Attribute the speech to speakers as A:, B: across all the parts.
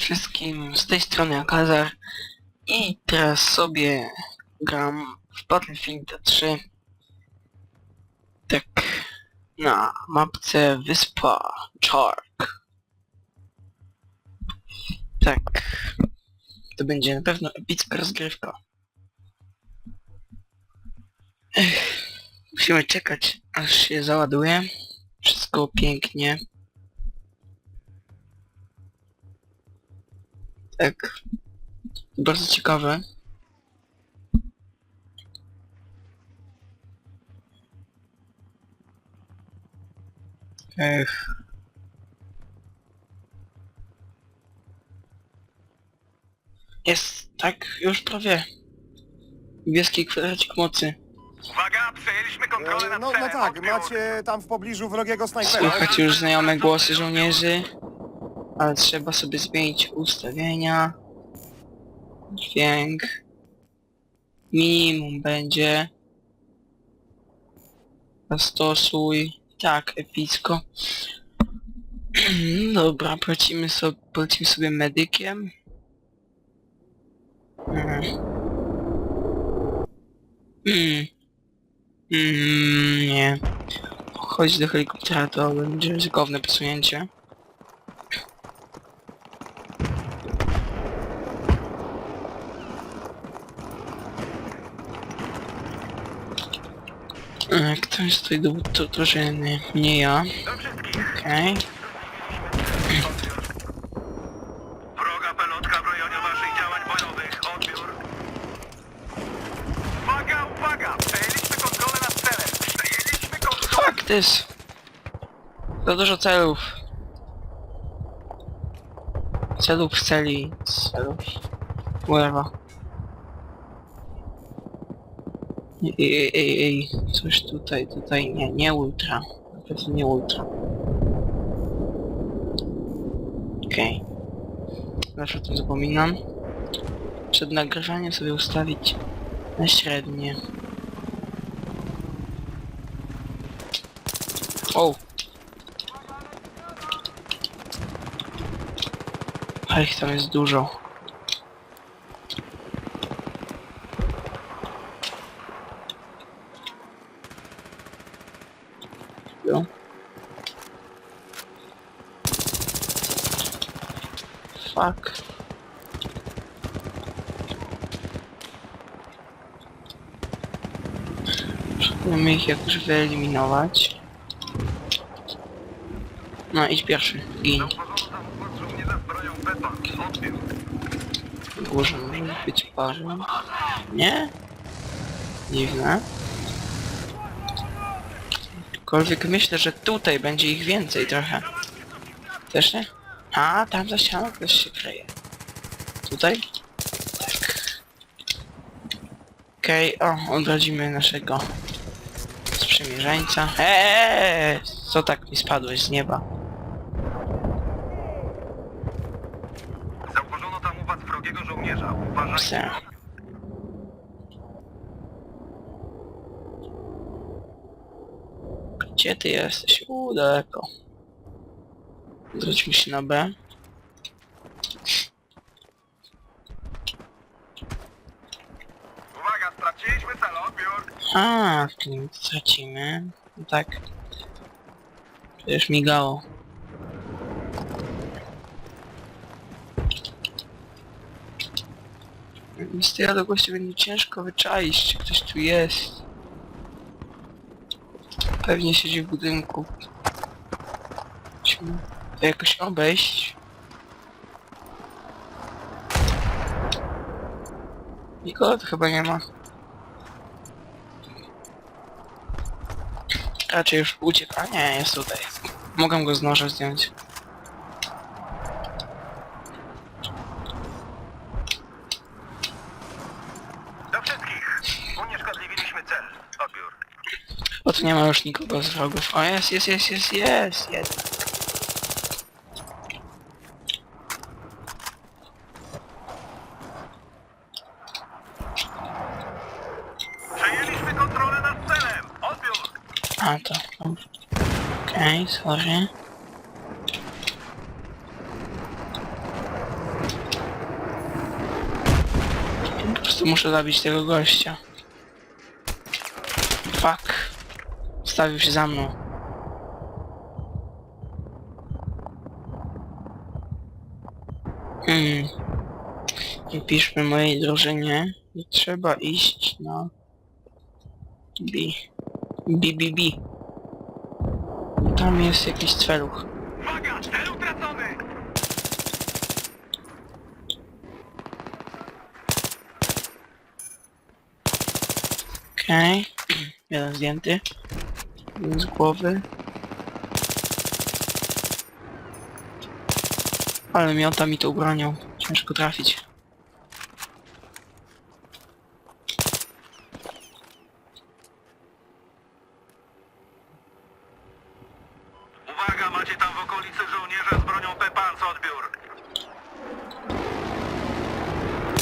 A: wszystkim, z tej strony Akazar i teraz sobie gram w Battlefield 3 tak na mapce Wyspa Chark. Tak, to będzie na pewno epicka rozgrywka. Ech, musimy czekać aż się załaduje. Wszystko pięknie. Tak. Bardzo ciekawe. Ech. Jest, tak, już prawie. Niebieski kwadracik mocy.
B: Uwaga, przejęliśmy kontrolę
C: E,
B: nad
C: No, no
B: celem.
C: tak,
B: Odbiór.
C: macie tam w pobliżu wrogiego snajpera.
A: Słychać już znajome głosy żołnierzy, ale trzeba sobie zmienić ustawienia. Dźwięk. Minimum będzie. Zastosuj. Tak, epicko. Dobra, polecimy sobie, medykiem. Mhm. Mm. Mm, nie. Chodź do helikoptera to będzie ryzykowne posunięcie. Ktoś z tej dowódcy drużyny, nie ja.
B: Do wszystkich.
A: Okej.
B: Odbiór. Wroga pelotka w rejonie waszych działań bojowych. Odbiór. Uwaga, uwaga! Przejęliśmy kontrolę nad celem. Przejęliśmy kontrolę.
A: Fuck this! Za dużo celów. Celów w celi. Celów. Whatever. Ej, ej, ej, coś tutaj, tutaj, nie, nie ultra. Na pewno nie ultra. Okej. Zawsze o tym zapominam. Przed nagrywaniem sobie ustawić na średnie. O! Ale tam jest dużo. Fuck. Spróbujmy ich jakoś wyeliminować. No idź pierwszy, gin. Dużo może być parę. Nie? Dziwne. Aczkolwiek myślę, że tutaj będzie ich więcej trochę. Też nie? A, tam za ścianą ktoś się kryje. Tutaj? Tak. Okej, o, odradzimy naszego sprzymierzeńca. Eee, co tak mi spadłeś z nieba?
B: Zauważono tam u was wrogiego żołnierza. Uważajcie.
A: Pse. Gdzie ty jesteś? U, daleko. Zwróćmy się na B.
B: Uwaga, straciliśmy cel. Odbiór.
A: A, w nim stracimy. No tak. Przecież migało. Z tej odległości będzie ciężko wyczaić, czy ktoś tu jest. Pewnie siedzi w budynku. To jakoś obejść. Nikogo tu chyba nie ma. Raczej już uciekł. A nie, jest tutaj. Mogę go z noża zdjąć.
B: Do wszystkich. Unieszkodliwiliśmy cel. Odbiór.
A: O, tu nie ma już nikogo z wrogów. O, jest, jest, jest, jest, jest, jest. A to. Okej, okay, sorry. Po prostu muszę zabić tego gościa. Fuck. Stawił się za mną. Hmm. I piszmy mojej drużynie. Trzeba iść na... B. B, B, B. Tam jest jakiś celuch.
B: Uwaga, cel utracony!
A: Okej. Jeden zdjęty. Jeden z głowy. Ale miota mi tą bronią. Ciężko trafić.
B: Uwaga, macie tam w okolicy żołnierza z bronią Pepans odbiór.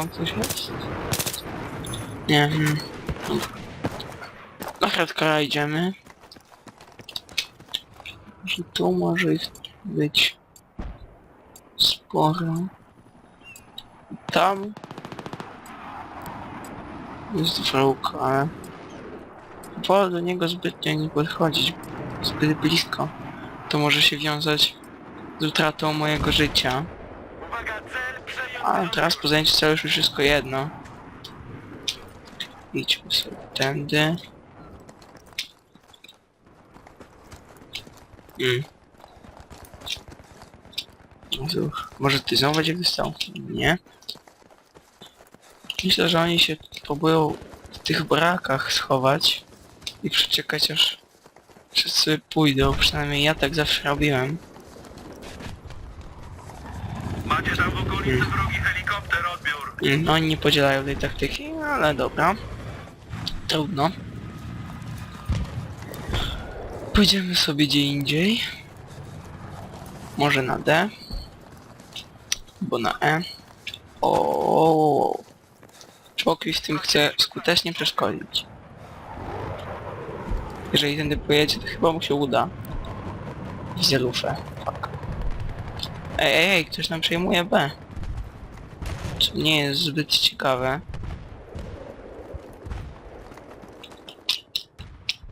A: Tam coś jest? Nie wiem. Do środka idziemy. Że tu może być sporo. Tam jest wróg, ale wolę do niego zbytnio nie podchodzić. Zbyt blisko. To może się wiązać z utratą mojego życia. Ale teraz po zajęciu celu już wszystko jedno. Idźmy sobie tędy. Mm. Jezu, Może ty znowu będzie wystał? Nie. Myślę, że oni się próbują w tych brakach schować i przeczekać aż wszyscy pójdą. Przynajmniej ja tak zawsze robiłem.
B: Macie w okolicy wrogi helikopter odbiór.
A: Mm, Oni nie podzielają tej taktyki, ale dobra. Trudno. Pójdziemy sobie gdzie indziej. Może na D. Bo na E. O. Człowiek z tym chce skutecznie przeszkodzić. Jeżeli tędy pojedzie, to chyba mu się uda. Fuck. Ej, ej, ej, ktoś nam przejmuje B. Co nie jest zbyt ciekawe.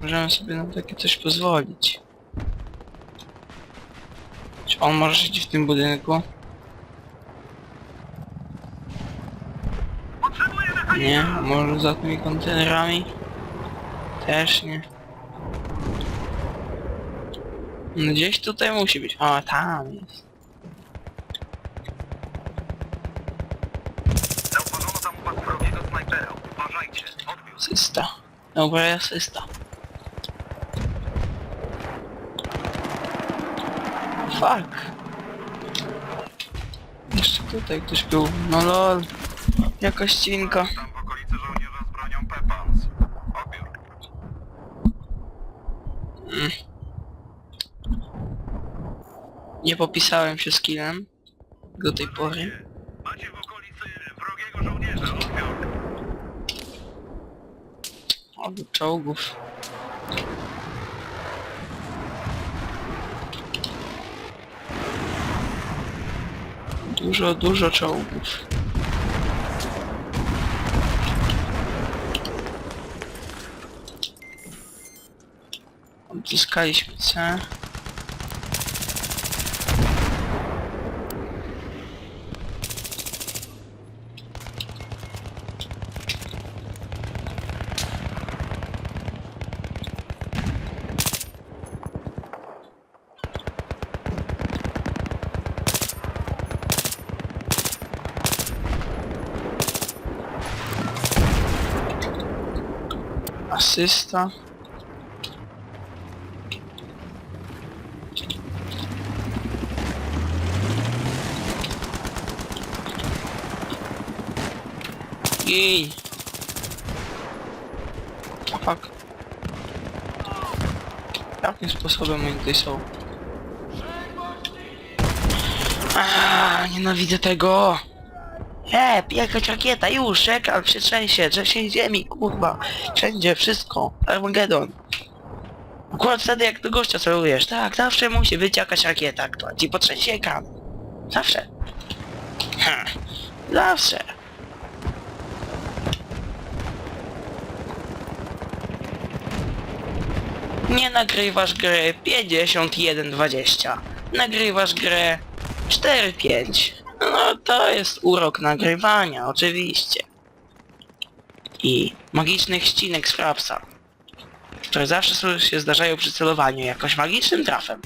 A: Możemy sobie na takie coś pozwolić. Czy on może siedzieć w tym budynku? Nie, może za tymi kontenerami? Też nie. No Gdzieś tutaj musi być. O, tam jest. Dobra, asysta. Fuck. Jeszcze tutaj ktoś był. No lol. Jakaś cinka.
B: Odbiór.
A: Nie popisałem się z killem. Do tej pory.
B: Macie w okolicy wrogiego żołnierza odbiór.
A: Albo czołgów. Dużo, dużo czołgów. Odzyskaliśmy C. Asysta. Jej. Fuck. Jakim sposobem oni tutaj są? Aaaa, nienawidzę tego! Hep, jakaś rakieta, już, czekam, się trzęsie, trzęsień ziemi, kurwa. Wszędzie, wszystko. Armageddon. Akurat wtedy jak do gościa celujesz, tak, zawsze musi być jakaś rakieta, która ci potrzęsie kam. Zawsze. Ha. Zawsze. Nie nagrywasz gry 51.20. Nagrywasz grę 4.5. No to jest urok nagrywania, oczywiście. I magicznych ścinek z Frapsa, które zawsze się zdarzają przy celowaniu jakoś magicznym trafem.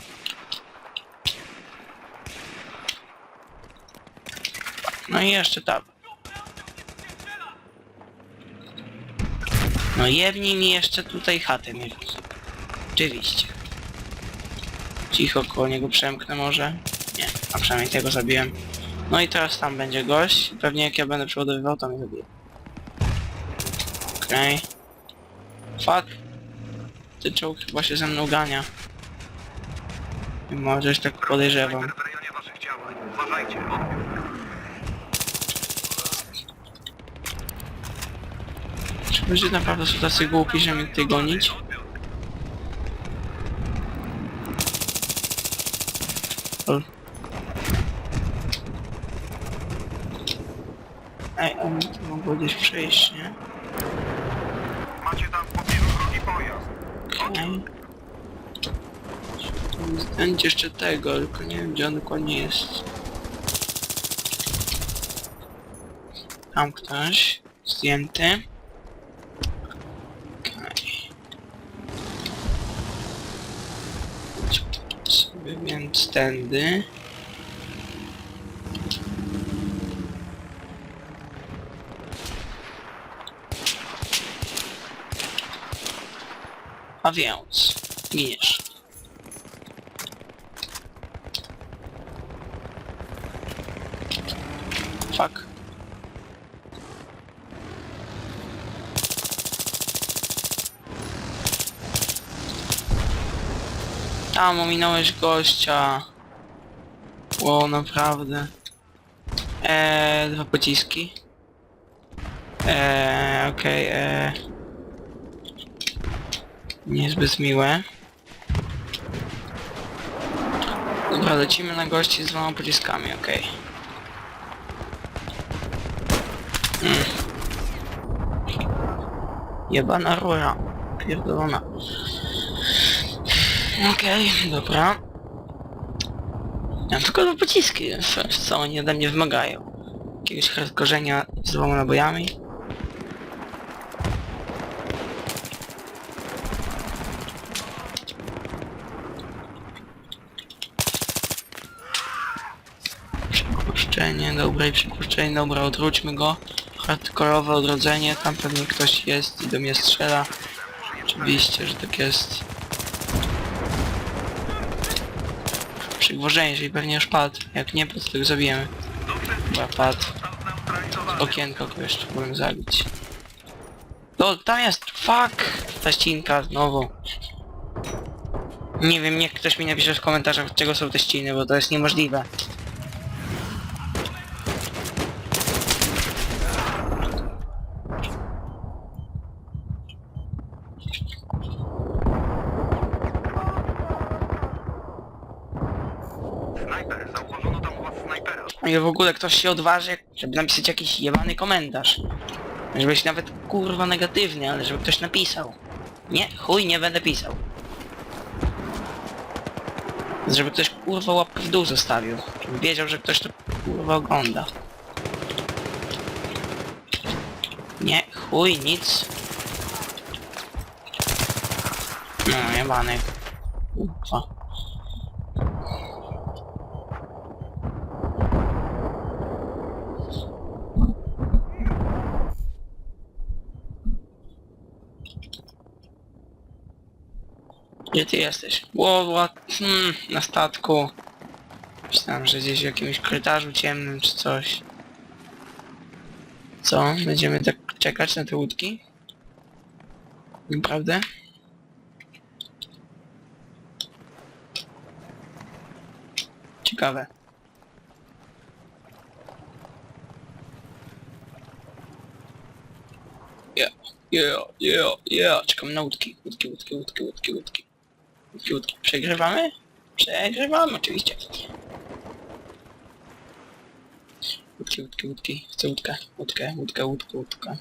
A: No i jeszcze tam. No jebnij mi jeszcze tutaj chatę mi. Oczywiście. Cicho koło niego przemknę może. Nie, a przynajmniej tego zabiłem. No i teraz tam będzie gość. Pewnie jak ja będę przeładowywał, to mnie zabije. Okej. Fuck. Ten czołg chyba się ze mną gania. Może już tak podejrzewam. Czy ludzie naprawdę są tacy głupi, że mnie tutaj gonić?
B: Odbiór.
A: Lol. Ej, oni tu mogą gdzieś przejść, nie?
B: Macie tam w pobliżu wrogi pojazd.
A: Okej. Zdjąć jeszcze tego, tylko nie wiem gdzie on dokładnie jest. Tam ktoś. Zdjęty. Okej. Sobie więc tędy. A więc, giniesz. Fuck. Tam ominąłeś gościa. Wow, naprawdę. Eee, dwa pociski. Eee, okej, eee. Niezbyt miłe. Dobra, lecimy na gości z dwoma pociskami, okej. Mm. Jebana rura. Pierdolona. Okej, dobra. Ja mam tylko dwa pociski, co oni ode mnie wymagają? Jakiegoś hardkorzenia z dwoma nabojami? Przypuszczenie, dobre i przypuszczenie, dobra, odwróćmy go. Hardkorowe odrodzenie, tam pewnie ktoś jest i do mnie strzela. Oczywiście, że tak jest. Przygwożenie, jeżeli pewnie już padł. Jak nie padł, to go zabijemy. Chyba padł.
B: Zneutralizowany.
A: Okienko go jeszcze próbuję zabić. No, tam jest! Fuck! Ta ścinka znowu. Nie wiem, niech ktoś mi napisze w komentarzach, czego są te ściny, bo to jest niemożliwe.
B: Snajper. Zauważono tam u was snajpera.
A: I w ogóle ktoś się odważy, żeby napisać jakiś jebany komentarz. Żeby być nawet kurwa negatywny, ale żeby ktoś napisał. Nie, chuj, nie będę pisał. Żeby ktoś kurwa łapkę w dół zostawił. Żeby wiedział, że ktoś to kurwa ogląda. Nie, chuj, nic. No, jebany. Kurwa. Gdzie ty jesteś? Łowa, hmm, na statku. Myślałem, że gdzieś w jakimś korytarzu ciemnym czy coś. Co? Będziemy tak czekać na te łódki? Naprawdę? Ciekawe. Yeah, yeah, yeah, yeah. Czekam na łódki. Łódki, łódki, łódki, łódki, łódki. Ciutko. Przegrywamy? Przegrywamy oczywiście. Łódki, łódki, łódki. Chcę łódkę. Łódkę, łódkę, łódkę, łódkę.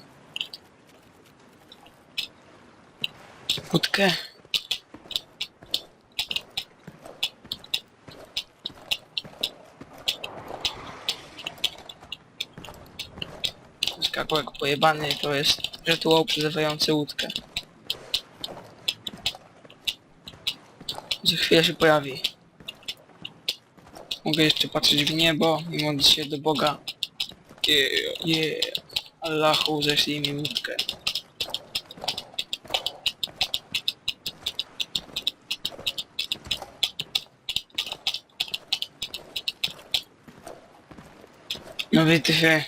A: Łódkę. Skakłek pojebany to jest rytuał przyzywający łódkę. Za chwilę się pojawi. Mogę jeszcze patrzeć w niebo i modlić się do Boga. Yeah, yeah. Allahu, ześlij mi łódkę. No wytyfy.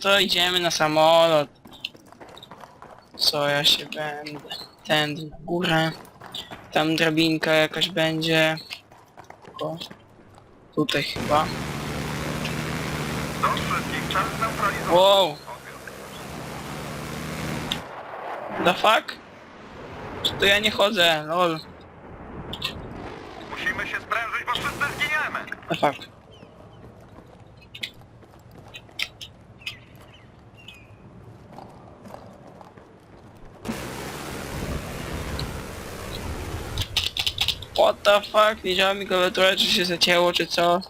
A: To idziemy na samolot. Co ja się będę? Tędy na górę. Tam drabinka jakaś będzie. O, tutaj chyba. Wow, the fuck? Czy to ja nie chodzę, lol.
B: Musimy się sprężyć, bo wszyscy zginiemy.
A: The fuck. What the fuck? Nie działa mi klawiatura, czy się zacięło, czy co?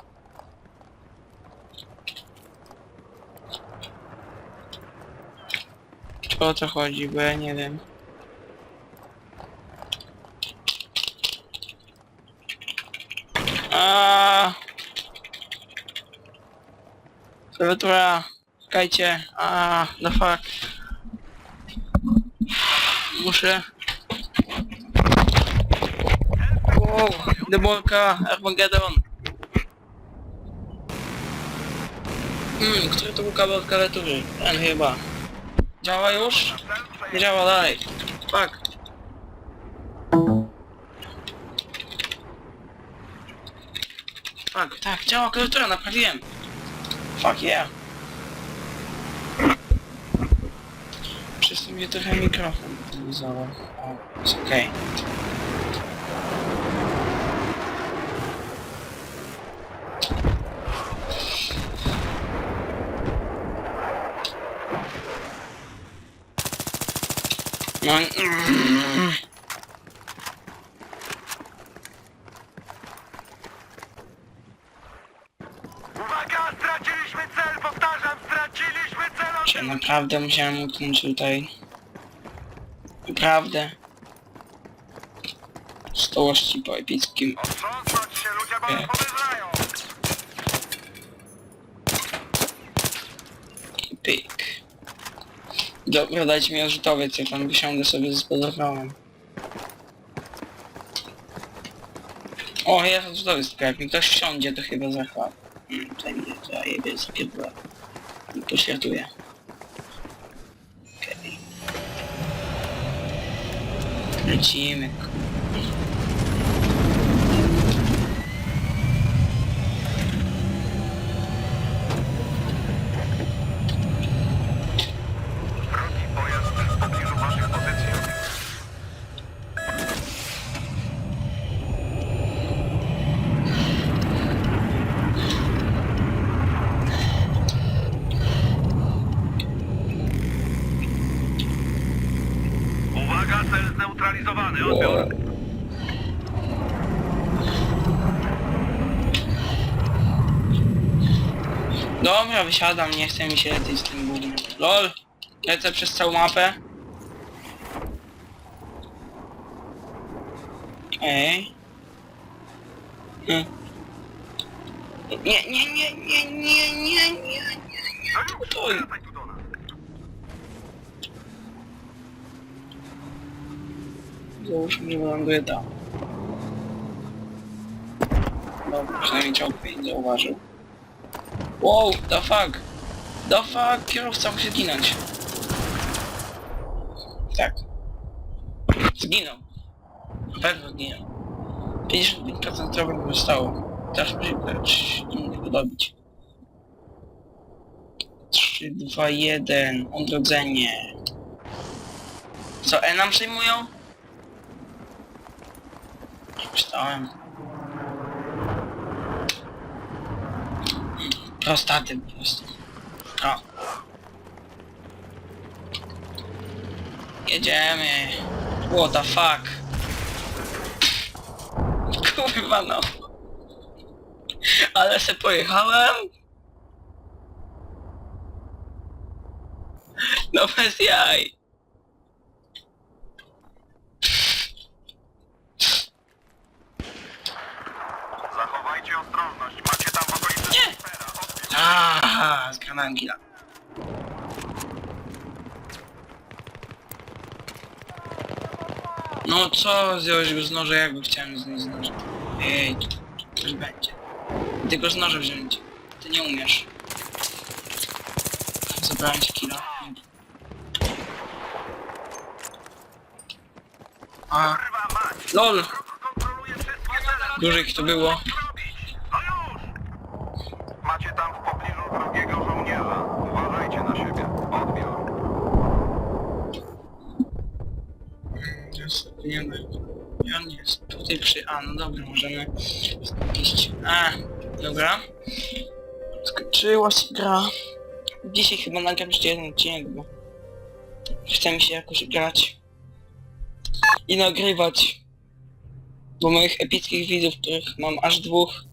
A: Czy o co chodzi, bo ja nie wiem. Aaaa! Klawiatura, czekajcie, a the fuck. Muszę... Wow, demolka, Armageddon. Hmm, który to był kabel od klawiatury? Ten chyba. Działa już? Nie działa dalej. Fuck. Fuck, tak, działa klawiatura, naprawiłem. Fuck yeah. Przestąpię trochę mikrofon. Zobacz. O, No.
B: Uwaga, straciliśmy cel, powtarzam, straciliśmy cel.
A: Czy naprawdę musiałem utknąć tutaj? Naprawdę? Stołości po epickim.
B: Otrząsnąć się ludzie, bo nas
A: Dobra, dajcie mi odrzutowiec, jak tam wysiądę sobie z podrogałem. O, jest odrzutowiec, tylko jak mi ktoś wsiądzie, to chyba zachwat. Hmm, tutaj mnie zajebie, zapierdolę. Poświatuję. Okej. Lecimy. ku-
B: Wrogi pojazd w pobliżu waszych pozycji. Uwaga, cel zneutralizowany. Odbiór.
A: Dobra, wysiadam, nie chce mi się lecieć z tym gównem. LOL! Lecę przez całą mapę. Ej. Hmm. Nie, nie, nie, nie, nie, nie, nie, nie.
B: Tu do nas.
A: Załóżmy, że wyląduję tam. Dobra, przynajmniej mnie nie zauważył. Wow, the fuck! The fuck, kierowca musi zginąć. Tak. Zginął. Na pewno zginął. 55% drogi mu zostało. Teraz musi coś innego dobić. 3, 2, 1. Odrodzenie. Co, E nam przejmują? Myślałem. prostaty po prostu. O. Jedziemy. What the fuck? Kurwa no. Ale se pojechałem. No bez jaj. Killa. No co, zdjąłeś go z noża, jak go chciałem zdjąć z noża. Ej, to coś będzie. Ty go z noża wziąć. Ty nie umiesz. Zabrałem ci killa. A, lol, ich tu było.
B: robić. No już! Macie tam w pobliżu wrogiego żołnierza. Uważajcie na siebie. Odbiór.
A: Ja sobie nie wiem. I on tutaj przy... A, no dobra, możemy iść. A, dobra. Skończyła się gra. Dzisiaj chyba nagram jeszcze jeden odcinek, bo chce mi się jakoś grać. I nagrywać. Bo moich epickich widzów, których mam aż dwóch.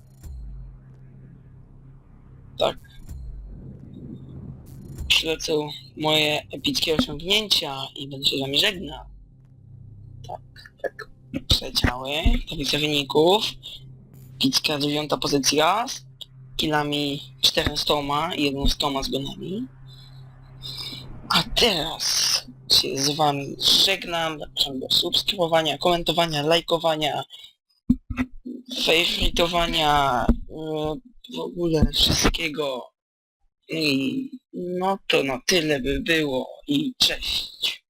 A: Tak. Przylecą moje epickie osiągnięcia i będę się z wami żegnał. Tak przeleciały. Tablica wyników. Picka dziewiąta pozycja z killami 400 i 11 zgonami. A teraz się z wami żegnam. Zapraszam do subskrybowania, komentowania, lajkowania, favoritowania, e, w ogóle wszystkiego. I no to na tyle by było i cześć.